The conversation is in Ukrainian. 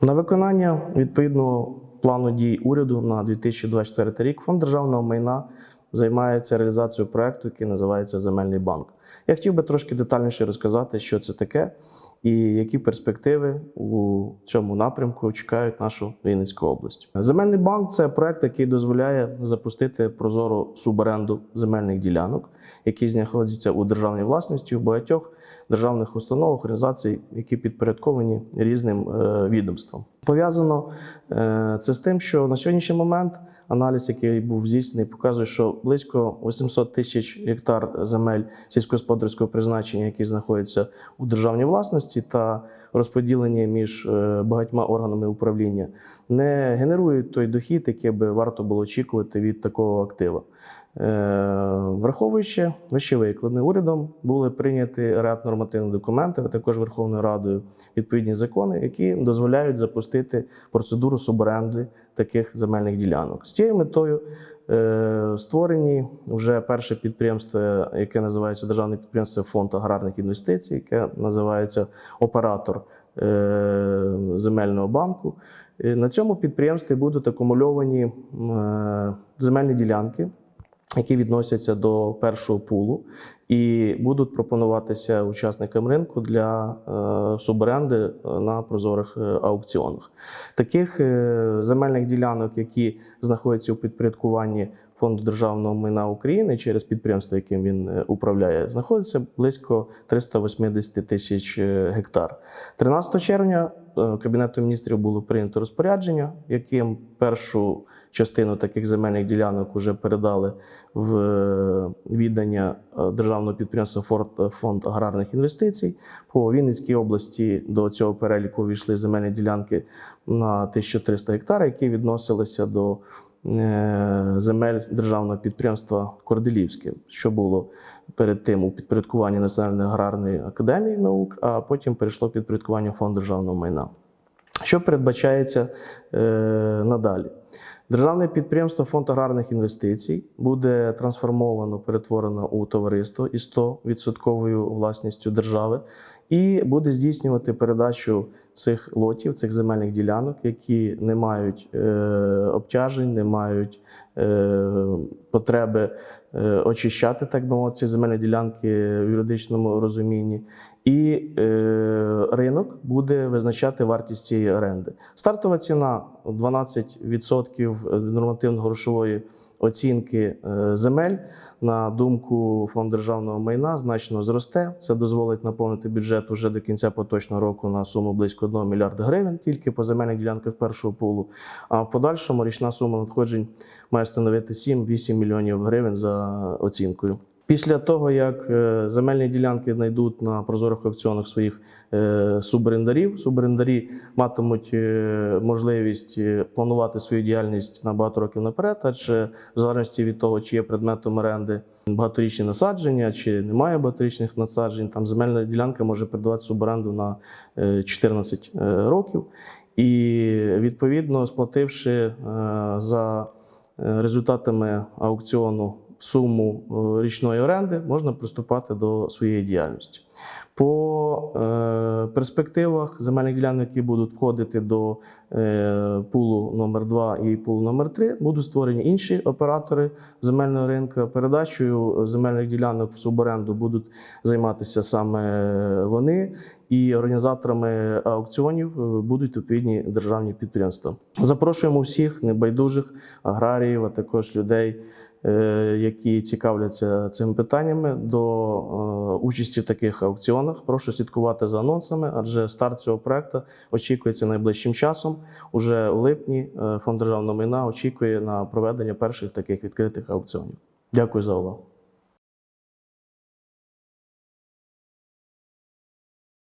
На виконання відповідного плану дій уряду на 2024 рік фонд державного майна займається реалізацією проекту, який називається Земельний банк. Я хотів би трошки детальніше розказати, що це таке і які перспективи у цьому напрямку чекають нашу Вінницьку область. Земельний банк це проект, який дозволяє запустити прозору суборенду земельних ділянок, які знаходяться у державній власності у багатьох державних установах, організацій, які підпорядковані різним е, відомствам. Пов'язано е, це з тим, що на сьогоднішній момент аналіз, який був здійснений, показує, що близько 800 тисяч гектар земель сільськогосподарського призначення, які знаходяться у державній власності та розподілення між е, багатьма органами управління, не генерують той дохід, який би варто було очікувати від такого актива. Е, Враховуючи вище викладене урядом, були прийняті ряд нормативних документів, а також Верховною Радою відповідні закони, які дозволяють запустити процедуру суборенди таких земельних ділянок. З цією метою е, створені вже перше підприємство, яке називається Державне підприємство Фонд аграрних інвестицій, яке називається оператор е, земельного банку. На цьому підприємстві будуть акумульовані земельні ділянки які відносяться до першого пулу, і будуть пропонуватися учасникам ринку для е, суборенди е, на прозорих е, аукціонах. Таких земельних ділянок, які знаходяться у підпорядкуванні Фонду державного майна України через підприємство, яким він управляє, знаходиться близько 380 тисяч гектар. 13 червня е, Кабінетом міністрів було прийнято розпорядження, яким першу частину таких земельних ділянок вже передали в е, віддання е, державного підприємства «Форт- фонд аграрних інвестицій. По Вінницькій області до цього переліку війшли земельні ділянки на 1300 гектар, які відносилися до земель державного підприємства Корделівське, що було перед тим у підпорядкуванні Національної аграрної академії наук, а потім перейшло підпорядкування фонду державного майна. Що передбачається е, надалі? Державне підприємство Фонд аграрних інвестицій буде трансформовано, перетворено у товариство із 100% власністю держави, і буде здійснювати передачу цих лотів, цих земельних ділянок, які не мають е, обтяжень, не мають е, потреби е, очищати, так би мовити, ці земельні ділянки в юридичному розумінні. І е, ринок буде визначати вартість цієї оренди. Стартова ціна 12% нормативно-грошової оцінки е, земель. На думку фонду державного майна значно зросте. Це дозволить наповнити бюджет уже до кінця поточного року на суму близько 1 мільярда гривень тільки по земельних ділянках першого полу. А в подальшому річна сума надходжень має становити 7-8 мільйонів гривень за оцінкою. Після того, як е, земельні ділянки знайдуть на прозорих аукціонах своїх е, суборендарів, суборендарі матимуть е, можливість планувати свою діяльність на багато років наперед, адже в залежності від того, чи є предметом оренди багаторічні насадження, чи немає багаторічних насаджень, там земельна ділянка може передавати суборенду на е, 14 е, років. І відповідно, сплативши за результатами аукціону суму е, річної оренди, можна приступати до своєї діяльності. По е, перспективах земельних ділянок, які будуть входити до е, пулу номер 2 і пулу номер 3 будуть створені інші оператори земельного ринку. Передачею земельних ділянок в суборенду будуть займатися саме вони, і організаторами аукціонів будуть відповідні державні підприємства. Запрошуємо всіх небайдужих аграріїв, а також людей, які цікавляться цими питаннями до е, участі в таких аукціонах. Прошу слідкувати за анонсами, адже старт цього проекту очікується найближчим часом. Уже у липні е, фонд державного майна очікує на проведення перших таких відкритих аукціонів. Дякую за увагу.